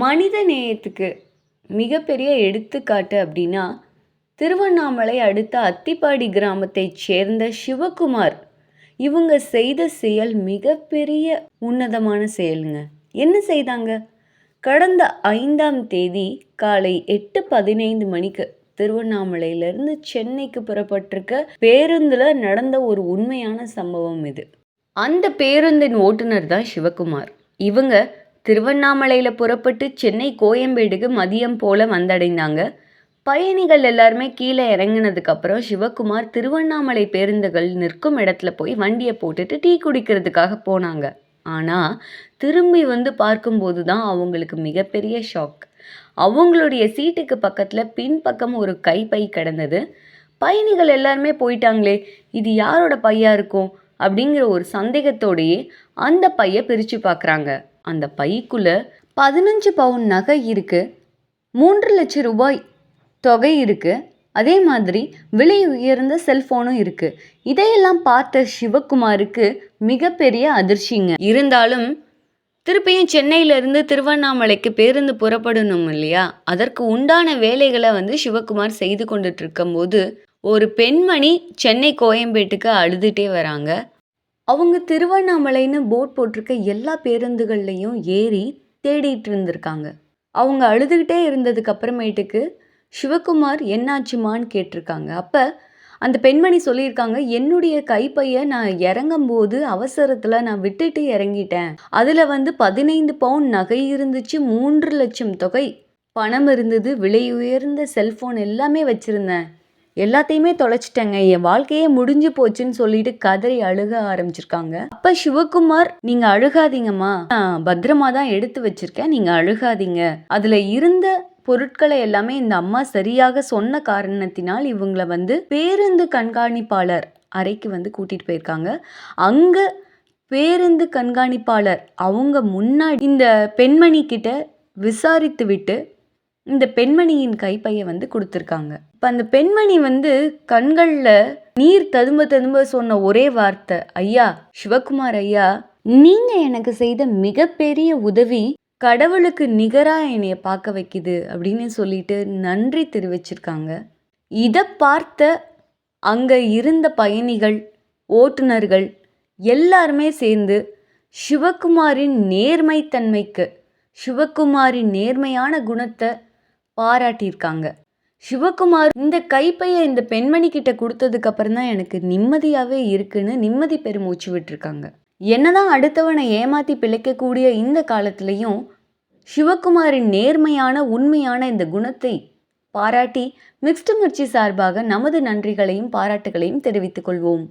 மனித நேயத்துக்கு மிகப்பெரிய எடுத்துக்காட்டு அப்படின்னா திருவண்ணாமலை அடுத்த அத்திப்பாடி கிராமத்தைச் சேர்ந்த சிவகுமார். இவங்க செய்த செயல் மிகப்பெரிய உன்னதமான செயலுங்க. என்ன செய்தாங்க? கடந்த ஐந்தாம் தேதி காலை எட்டு பதினைந்து மணிக்கு திருவண்ணாமலையிலிருந்து சென்னைக்கு புறப்பட்டிருக்க பேருந்தில் நடந்த ஒரு உண்மையான சம்பவம் இது. அந்த பேருந்தின் ஓட்டுநர் தான் சிவகுமார். இவங்க திருவண்ணாமலையில் புறப்பட்டு சென்னை கோயம்பேடுக்கு மதியம் போல் வந்தடைந்தாங்க. பயணிகள் எல்லாருமே கீழே இறங்கினதுக்கப்புறம் சிவகுமார் திருவண்ணாமலை பேருந்துகள் நிற்கும் இடத்துல போய் வண்டியை போட்டுட்டு டீ குடிக்கிறதுக்காக போனாங்க. ஆனால் திரும்பி வந்து பார்க்கும்போது தான் அவங்களுக்கு மிகப்பெரிய ஷாக் அவங்களுடைய சீட்டுக்கு பக்கத்தில் பின்பக்கம் ஒரு கைப்பை கிடந்தது. பயணிகள் எல்லாருமே போயிட்டாங்களே இது யாரோட பையா இருக்கும்? அப்படிங்கிற ஒரு சந்தேகத்தோடையே அந்த பையை பிரித்து பார்க்குறாங்க. அந்த பைக்குள்ளே பதினஞ்சு பவுன் நகை இருக்குது மூன்று லட்சம் ரூபாய் தொகை இருக்குது அதே மாதிரி விலை உயர்ந்த செல்ஃபோனும் இருக்குது இதையெல்லாம் பார்த்த சிவகுமாருக்கு மிகப்பெரிய அதிர்ச்சிங்க. இருந்தாலும் திருப்பியும் சென்னையிலேருந்து திருவண்ணாமலைக்கு பேருந்து புறப்படணும் இல்லையா? அதற்கு உண்டான வேலைகளை வந்து சிவகுமார் செய்து கொண்டுட்டு இருக்கும்போது ஒரு பெண்மணி சென்னை கோயம்பேட்டுக்கு அழுதுகிட்டே வராங்க. அவங்க திருவண்ணாமலைன்னு போட் போட்டிருக்க எல்லா பேருந்துகள்லையும் ஏறி தேடிட்டு இருந்திருக்காங்க. அவங்க அழுதுகிட்டே இருந்ததுக்கு அப்புறமேட்டுக்கு சிவகுமார் என்னாச்சுமான்னு கேட்டிருக்காங்க. அப்போ அந்த பெண்மணி சொல்லியிருக்காங்க என்னுடைய கைப்பையை நான் இறங்கும்போது அவசரத்தில் நான் விட்டுட்டு இறங்கிட்டேன். அதில் வந்து பதினைந்து பவுன் நகை இருந்துச்சு மூன்று லட்சம் தொகை. பணம் இருந்தது விலை உயர்ந்த செல்ஃபோன் எல்லாமே வச்சுருந்தேன். எல்லாத்தையுமே தொலைச்சிட்டேங்க. என் வாழ்க்கையே முடிஞ்சு போச்சுன்னு சொல்லிட்டு கதறி அழுக ஆரம்பிச்சிருக்காங்க. அப்ப சிவகுமார் நீங்க அழுகாதீங்கம்மா. பத்திரமா தான் எடுத்து வச்சிருக்கேன். நீங்க அழுகாதீங்க. அதுல இருந்த பொருட்களை எல்லாமே இந்த அம்மா சரியாக சொன்ன காரணத்தினால் இவங்களை வந்து பேருந்து கண்காணிப்பாளர் அறைக்கு வந்து கூட்டிட்டு போயிருக்காங்க. அங்க பேருந்து கண்காணிப்பாளர் அவங்க முன்னாடி இந்த பெண்மணி கிட்ட விசாரித்து விட்டு இந்த பெண்மணியின் கைப்பையை வந்து கொடுத்துருக்காங்க. இப்போ அந்த பெண்மணி வந்து கண்களில் நீர் ததும்ப ததும்ப சொன்ன ஒரே வார்த்தை ஐயா சிவகுமார் ஐயா நீங்கள் எனக்கு செய்த மிகப்பெரிய உதவி கடவுளுக்கு நிகராக என்னைய பார்க்க வைக்குது அப்படின்னு சொல்லிட்டு நன்றி தெரிவிச்சிருக்காங்க. இதை பார்த்த அங்கே இருந்த பயணிகள் ஓட்டுநர்கள் எல்லாருமே சேர்ந்து சிவகுமாரின் நேர்மைத்தன்மைக்கு சிவகுமாரின் நேர்மையான குணத்தை பாராட்டியிருக்காங்க. சிவகுமார் இந்த கைப்பையை இந்த பெண்மணி கிட்ட கொடுத்ததுக்கு அப்புறம் தான் எனக்கு நிம்மதியாகவே இருக்குன்னு நிம்மதி பெருமூச்சு விட்டுருக்காங்க. என்னதான் அடுத்தவனை ஏமாத்தி பிழைக்கக்கூடிய இந்த காலத்திலையும் சிவகுமாரின் நேர்மையான உண்மையான இந்த குணத்தை பாராட்டி மிக்ஸ்டு மிர்ச்சி சார்பாக நமது நன்றிகளையும் பாராட்டுகளையும் தெரிவித்துக் கொள்வோம்.